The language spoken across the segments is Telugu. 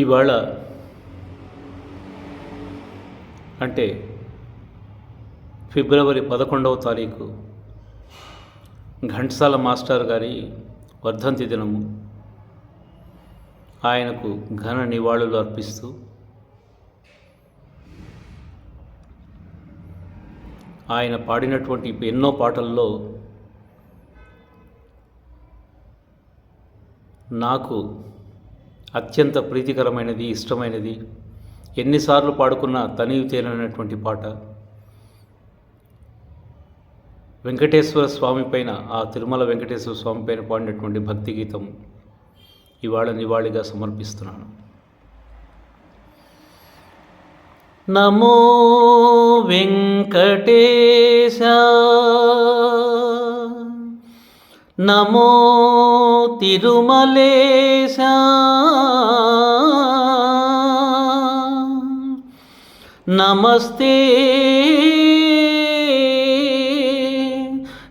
ఇవాళ అంటే ఫిబ్రవరి పదకొండవ తారీఖు ఘంటసాల మాస్టర్ గారి వర్ధంతి దినము. ఆయనకు ఘన నివాళులు అర్పిస్తూ ఆయన పాడినటువంటి ఎన్నో పాటల్లో నాకు అత్యంత ప్రీతికరమైనది ఇష్టమైనది. ఎన్నిసార్లు పాడుకున్న తనివి తేలినటువంటి పాట. వెంకటేశ్వర స్వామి పైన ఆ తిరుమల వెంకటేశ్వర స్వామి పైన పాడినటువంటి భక్తి గీతం ఇవాళ నివాళిగా సమర్పిస్తున్నాను. నమో వెంకటేశ నమో తిరుమలేశ. నమస్తే.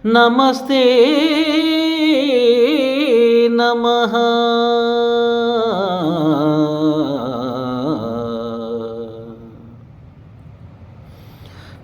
నమస్తే. నమః.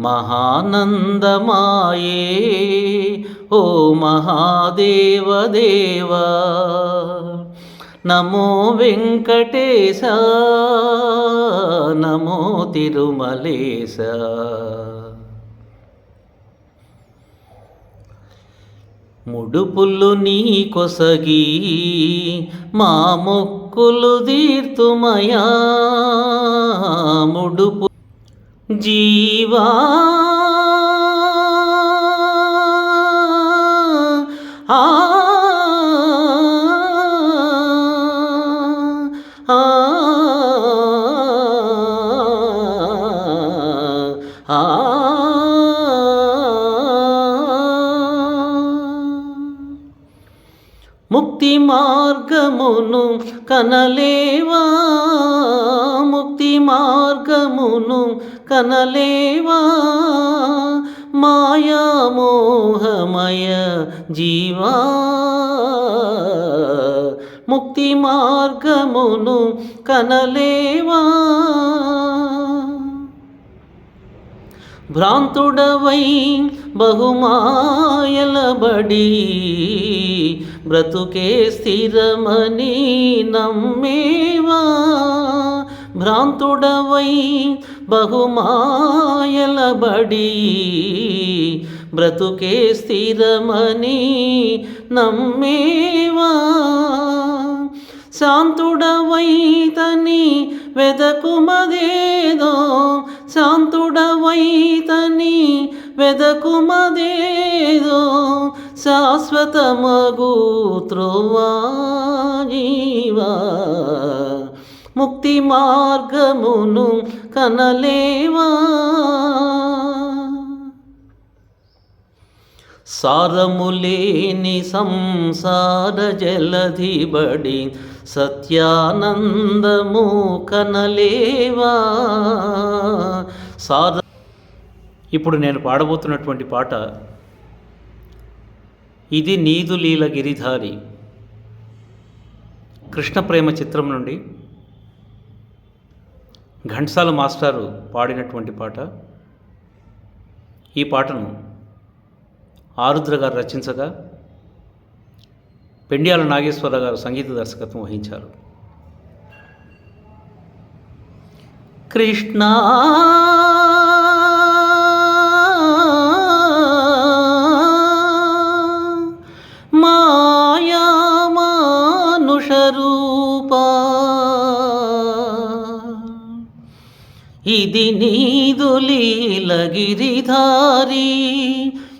మహానందమాయే. ఓ మహాదేవదేవా. నమో వెంకటేశ. నమో తిరుమలేశ. ముడుపులు నీ కొసగి మా మొక్కులు తీర్తుమయా ముడుపు జీవా ముక్తి మార్గమును కనలేవా? ముక్తి మార్గమును కనలేవా? మాయామోహమయ జీవా? ముక్తి మార్గమును కనలేవా? భ్రాంతుడవై బహుమాయలబడి బ్రతుకే స్థిరమని నమ్మేవా? భ్రాంతుడవై బహుమాయలబడి బ్రతుకే స్థిరమని నమ్మేవా? శాంతుడవైతని వెదకుమదేదో శాంతుడవైతని వెదకుమదేదో శాశ్వతమగు త్రోవా జీవా ముక్తి మార్గమును కనలేవా. సారములేని సంసార జలధిబడి సత్యానందము కనలేవా సార ఇప్పుడు నేను పాడబోతున్నటువంటి పాట ఇది నీదు లీల గిరిధారి. కృష్ణ ప్రేమ చిత్రం నుండి ఘంటసాల మాస్టారు పాడినటువంటి పాట. ఈ పాటను ఆరుద్ర గారు రచించగా పెండియాల నాగేశ్వరరావు గారు సంగీత దర్శకత్వం వహించారు. కృష్ణ మాయా ఇది నీదు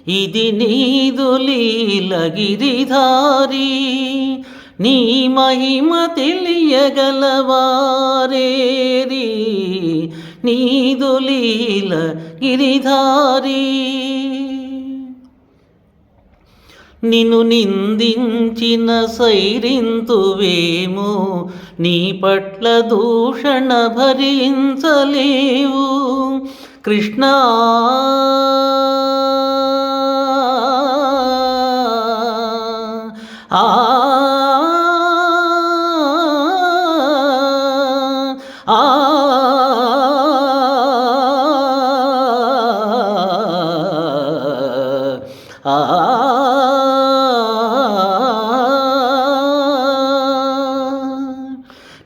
ఇది నీదు లీలగిరిధారి నీ మహిమ తెలియగలవారేరి. నీదు లీల గిరిధారి నిన్ను నిందించిన సైరింతువేమో నీ పట్ల దూషణ భరించలేవు. కృష్ణ ఆ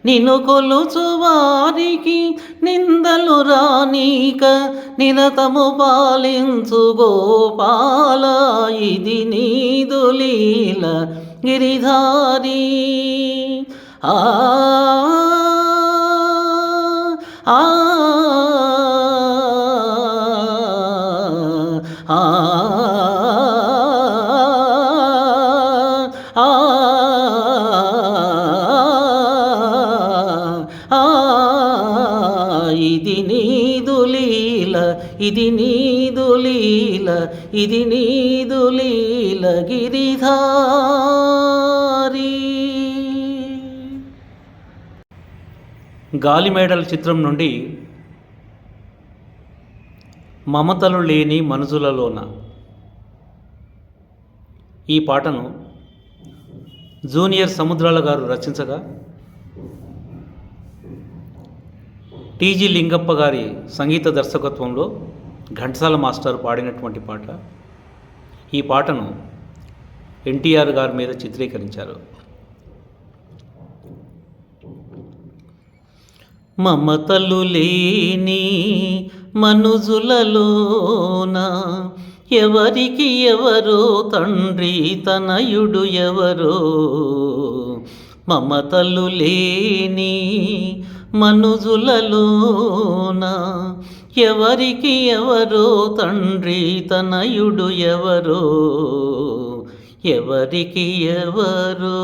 నిన్ను కొలుచు వారికి నిందలు రానీక నిరతము పాలించు గోపాల ఇది నీదులీల గిరిధారి. ఆ ఆ ఇది నీదు లీల ఇది నీదు లీల గిరిధారి. గాలిమేడల చిత్రం నుండి మమతలు లేని మనుషులలోన ఈ పాటను జూనియర్ సముద్రాల గారు రచించగా టీజీ లింగప్ప గారి సంగీత దర్శకత్వంలో ఘంటసాల మాస్టర్ పాడినటువంటి పాట. ఈ పాటను ఎన్టీఆర్ గారి మీద చిత్రీకరించారు. మమతలు లేని మనుజులలోన ఎవరికి ఎవరో తండ్రి తనయుడు ఎవరో. మమతలు లేని మనుజులలోన ఎవరికి ఎవరో తండ్రి తనయుడు ఎవరో ఎవరికి ఎవరో.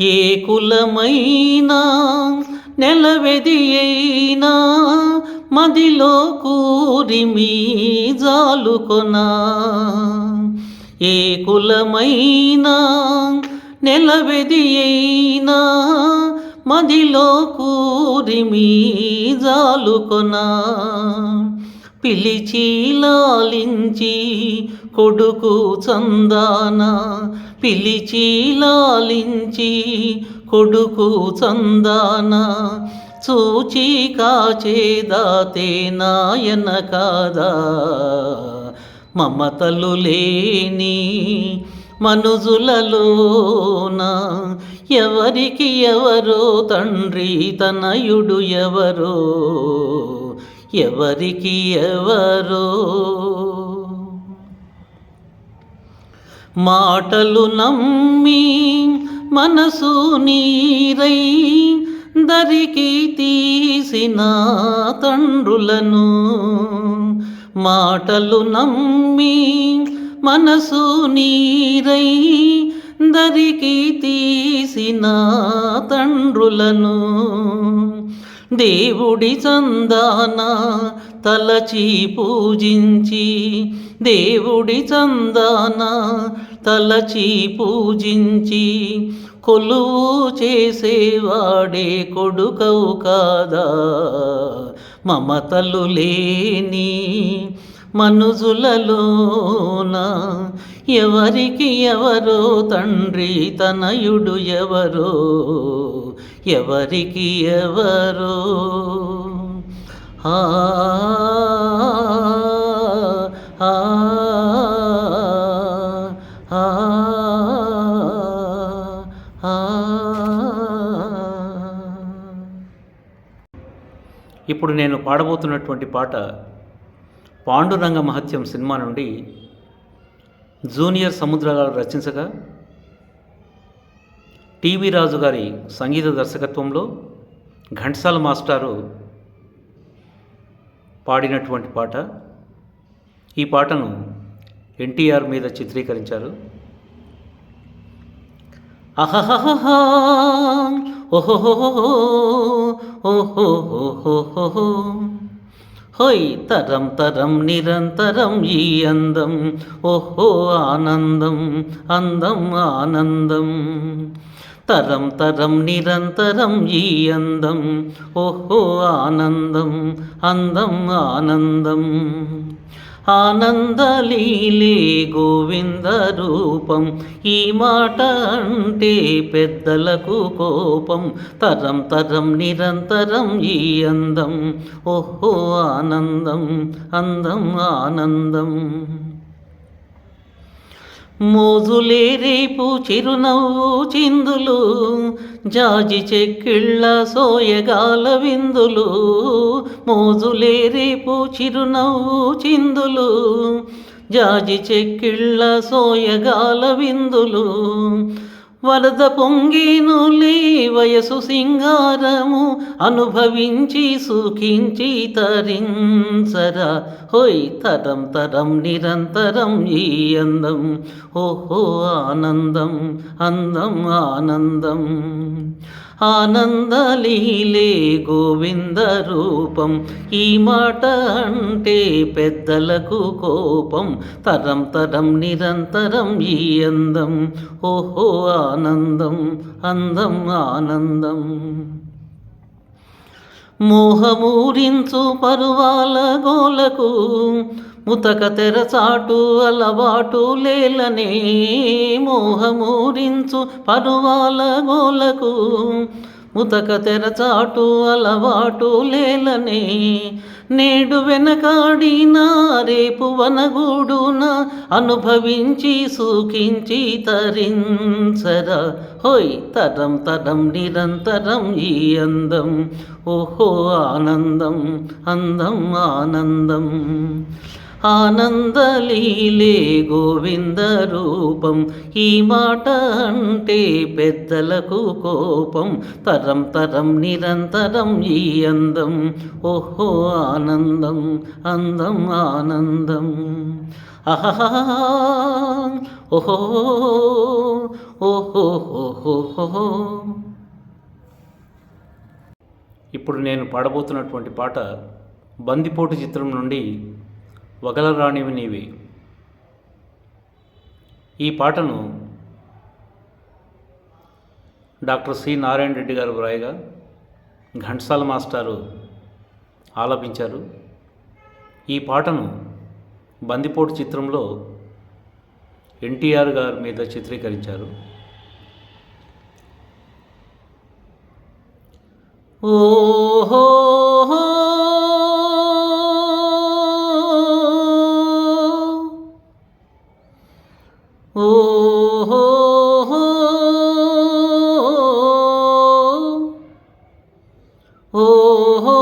ఏ కులమైనా నెలవెది అయినా మదిలో కూరి మీ జాలుకొనా. ఏ కులమైనా నెలవెదియైనా మదిలో కూరి జాలుకొనా. పిలిచి లాలించి కొడుకు చందాన. పిలిచి లాలించి కొడుకు చందాన. చూచి కాచేదాతే నాయన కాదా. మమతలు లేని మనుజులలోన ఎవరికి ఎవరో తండ్రి తనయుడు ఎవరో ఎవరికి ఎవరో. మాటలు నమ్మి మనసు నీరై దరికి తీసిన తండ్రులను మాటలు నమ్మి మనసు నీరై దరికి తీసిన తండ్రులను దేవుడి చందాన తలచి పూజించి దేవుడి చందాన తలచి పూజించి కొలువు చేసేవాడే కొడుకవు కాదా? మమతలు లేని మనుజులలోన ఎవరికి ఎవరో తండ్రి తనయుడు ఎవరో ఎవరికి ఎవరో. ఆ ఆ ఆ ఇప్పుడు నేను పాడబోతున్నటువంటి పాట పాండురంగ మహత్యం సినిమా నుండి జూనియర్ సముద్రగారు రచించగా టీవీ రాజు గారి సంగీత దర్శకత్వంలో ఘంటసాల మాస్టారు పాడినటువంటి పాట. ఈ పాటను ఎన్టీఆర్ మీద చిత్రీకరించారు. అహహహా ఓహో ఓహో హోయ్ తరం తరం నిరంతరం ఈ అందం. ఓహో ఆనందం అందం ఆనందం. తరం తరం నిరంతరం ఈ అందం. ఓహో ఆనందం అందం ఆనందం. ఆనందలీలే గోవింద రూపం. ఈ మాట అంటే పెద్దలకు కోపం. తరం తరం నిరంతరం ఈ అందం. ఓహో ఆనందం అందం ఆనందం. మోజులే రేపు చిరునవ్వు చిందులు. జాజి చెక్కిళ్ళ సోయగాల విందులు మోజులే రేపు చిరునవ్వు చిందులు. జాజి చెక్కిళ్ళ సోయగాల విందులు వరద పొంగినులే వయసు సింగారము అనుభవించి సుఖించి తరించరా. హోయ్ తరం తరం నిరంతరం ఈ అందం. ఓహో ఆనందం అందం ఆనందం. ఆనందలీలే గోవింద రూపం. ఈ మాట అంటే పెద్దలకు కోపం. తరం తరం నిరంతరం ఈ అందం. ఓహో ఆనందం అందం ఆనందం. మోహమూరించు పరువాల గోలకు ముతక తెరచాటు అలవాటు లేలనే మోహమూరించు పరువాల గోలకు. ముతక తెరచాటు అలవాటు లేలనే నేడు వెనకాడినా రేపు వనగూడున అనుభవించి సుఖించి తరించర. హోయ్ తరం తరం నిరంతరం ఈ అందం. ఓహో ఆనందం అందం ఆనందం. ఆనందలీలే గోవింద రూపం. ఈ మాట అంటే పెద్దలకు కోపం. తరం తరం నిరంతరం ఈ అందం. ఓహో ఆనందం అందం ఆనందం. అహహా ఓహో ఓహో ఓహో. ఇప్పుడు నేను పాడబోతున్నటువంటి పాట బందిపోటు చిత్రం నుండి వగలరాణివి నీవి. ఈ పాటను డాక్టర్ సి నారాయణ రెడ్డి గారు వ్రాయగా ఘంటసాల మాస్టారు ఆలపించారు. ఈ పాటను బందిపోటు చిత్రంలో ఎన్టీఆర్ గారి మీద చిత్రీకరించారు. ఓహో ఓహో ఓహో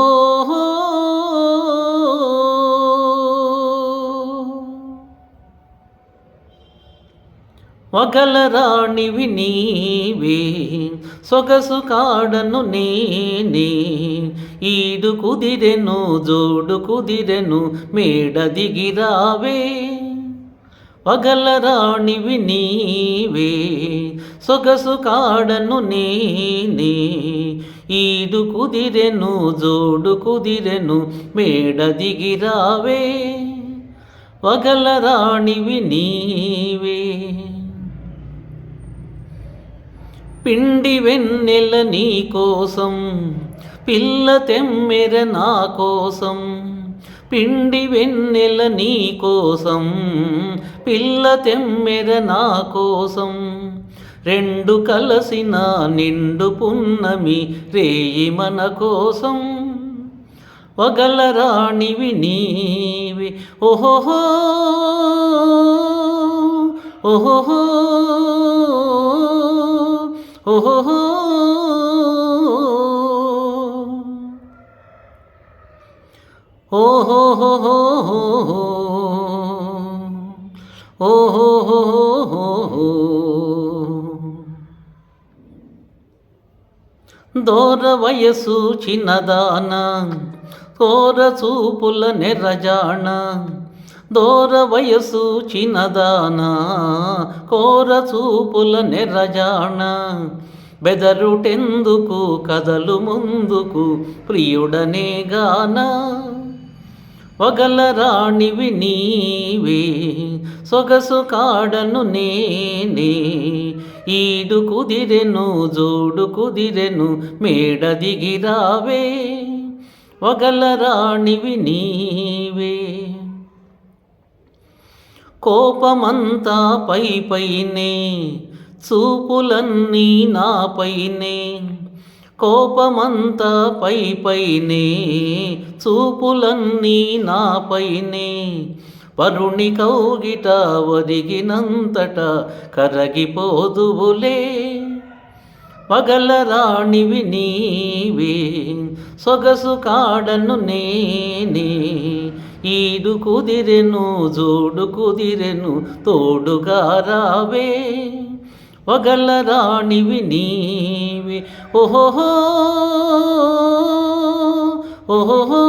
వగలరాణివి నీవే సొగసు కాడను నేనే. ఈడు కుదిరెను జోడు కుదిరెను మేడ దిగిరావే వగలరాణివి నీవే సొగసు కాడను నేనే. ఈడు కుదిరెను జోడు కుదిరెను మేడ దిగిరావే. వగలరాణివి నీవే. పిండి వెన్నెల నీ కోసం పిల్ల తెమ్మెర నా కోసం. పిండి వెన్నెల నీ కోసం పిల్ల తెమ్మెర నా కోసం. రెండు కలసిన నిండు పున్నమి రేయి మన కోసం. వగలరాణివి నీవి ఓహోహో ఓహోహో ఓహోహో ఓహో ఓహో దోర వయసు చిన్నదాన కోర చూపుల నెరజాణ దోర వయసు చిన్నదాన కోర చూపుల నెరజాణ బెదరుటెందుకు కదలు ముందుకు ప్రియుడనే గాన. వగల రాణివి నీవే సొగసు కాడను నేనే. ఈడు కుదిరెను జోడు కుదిరెను మేడ దిగిరావే వగల రాణివి నీవే. కోపమంతా పై పైనే చూపులన్నీ నాపైనే కోపమంతా పై పైనే చూపులన్నీ నాపైనే పరుణి కౌగిట ఒదిగినంతట కరగిపోదువులే. పగల రాణివి నీవే సొగసు కాడను నేనే. ఈడు కుదిరెను జోడు కుదిరెను తోడుగా రావే. వగల రాణివి నీవే ఓహో ఓహో